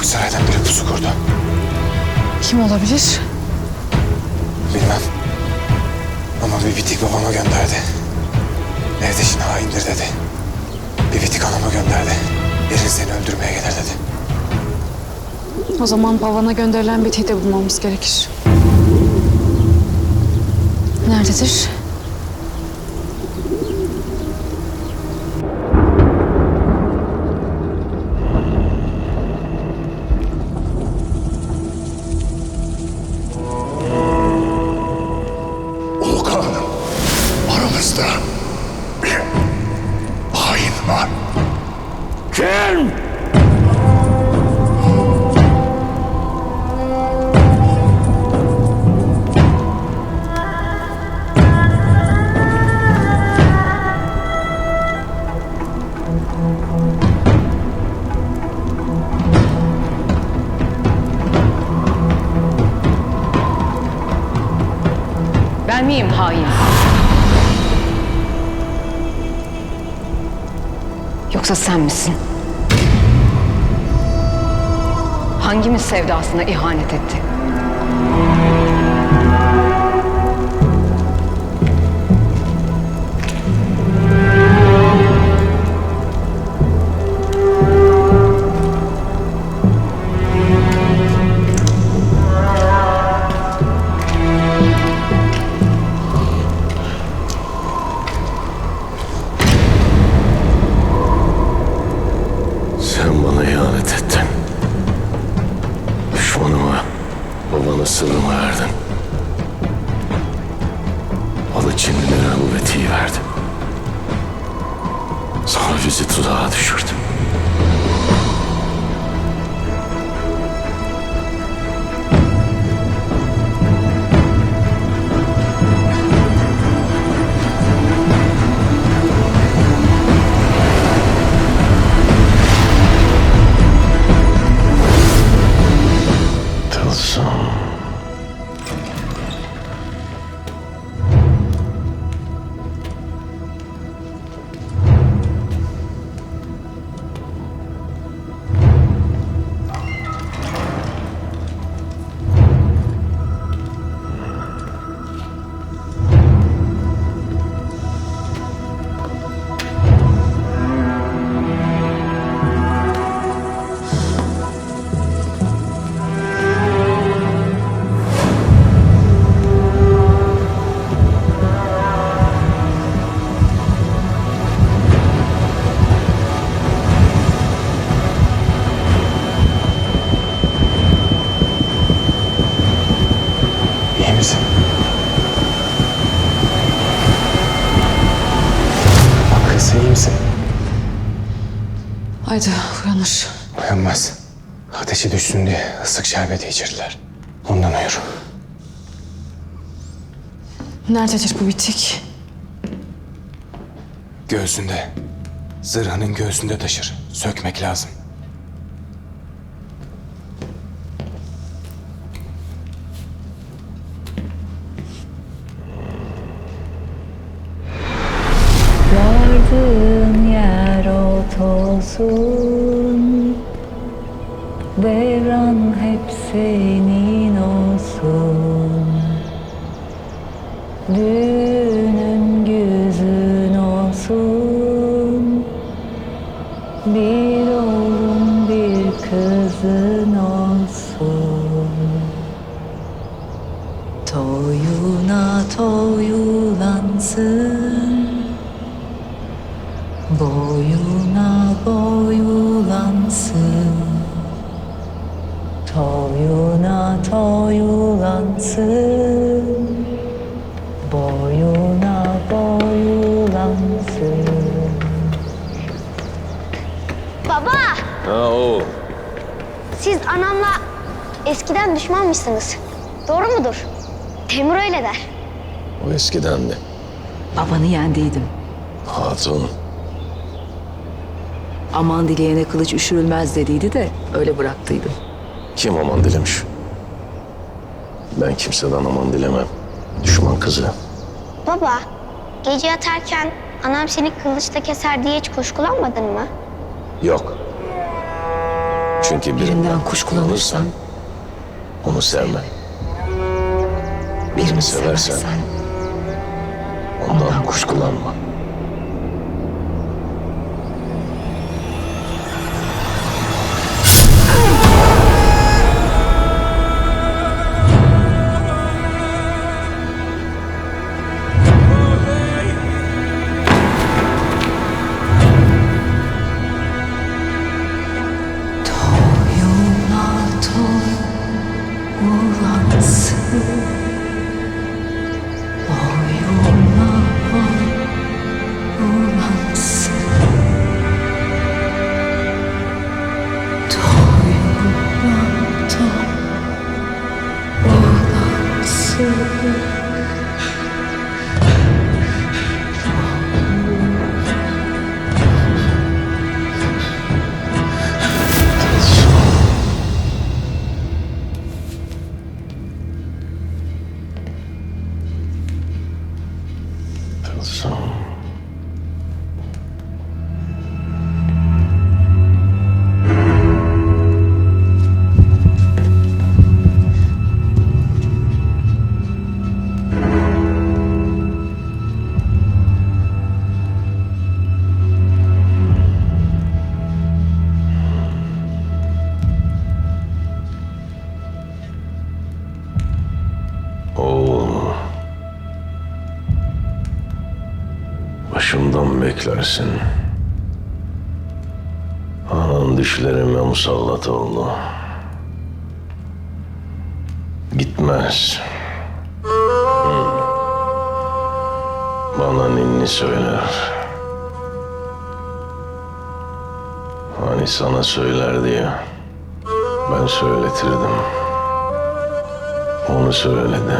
Göksaray'dan biri pusu kurdu. Kim olabilir? Bilmem. Ama bir bitik babama gönderdi. Evde şimdi haindir dedi. Bir bitik anama gönderdi. Yarın seni öldürmeye gelir dedi. O zaman babana gönderilen bitiyi de bulmamız gerekir. Nerededir? Miyim hain? Yoksa sen misin? Hangimiz sevdasına ihanet etti? Alıçinlilere bu betiyi verdin. Sonra bizi tuzağa düşürdün. Kız iyi misin? Haydi uyanır. Uyanmaz. Ateşi düşsün diye ıslık şerbeti içirdiler. Ondan uyur. Nerededir bu bitik? Göğsünde. Zırhının göğsünde taşır. Sökmek lazım. Toyulansın Boyuna boyulansın Toyuna toyulansın Boyuna boyulansın Baba, Ha o. siz anamla eskiden düşmanmışsınız. Doğru mudur? Temur öyle der. O eskiden de. Babanı yendiydim. Hatun. Aman dileyene kılıç üşürülmez dediydi de öyle bıraktıydım. Kim aman dilemiş? Ben kimseden aman dilemem. Düşman kızı. Baba, gece yatarken anam seni kılıçla keser diye hiç kuşkulanmadın mı? Yok. Çünkü Birinden kuşkulanırsan, onu sevme. birini seversen, seversen, Ondan kuşkulanma. So... beklersin. Anan düşlerime musallat oldu. Gitmez. Hı. Bana ninni söyler. Hani sana söylerdi ya. Ben söyletirdim. Onu söyledi.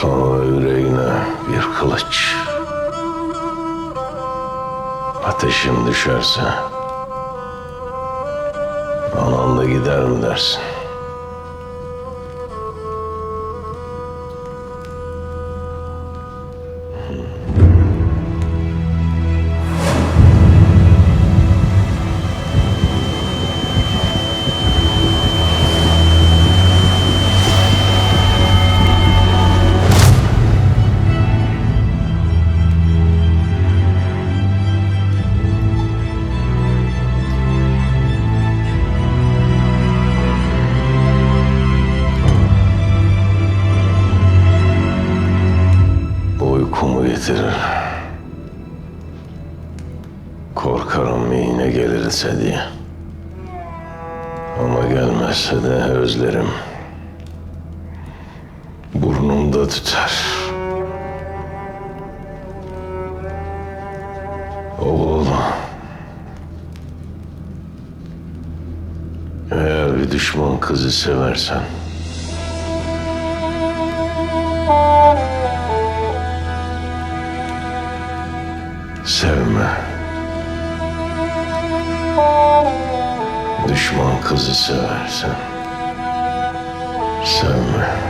Sonra yüreğine bir kılıç. Ateşim düşerse anan da gider mi dersin? Korkarım yine gelirse diye. Ama gelmezse de özlerim. Burnumda tüter. Oğul. Eğer bir düşman kızı seversen Sevme. Kızı seversen sevme.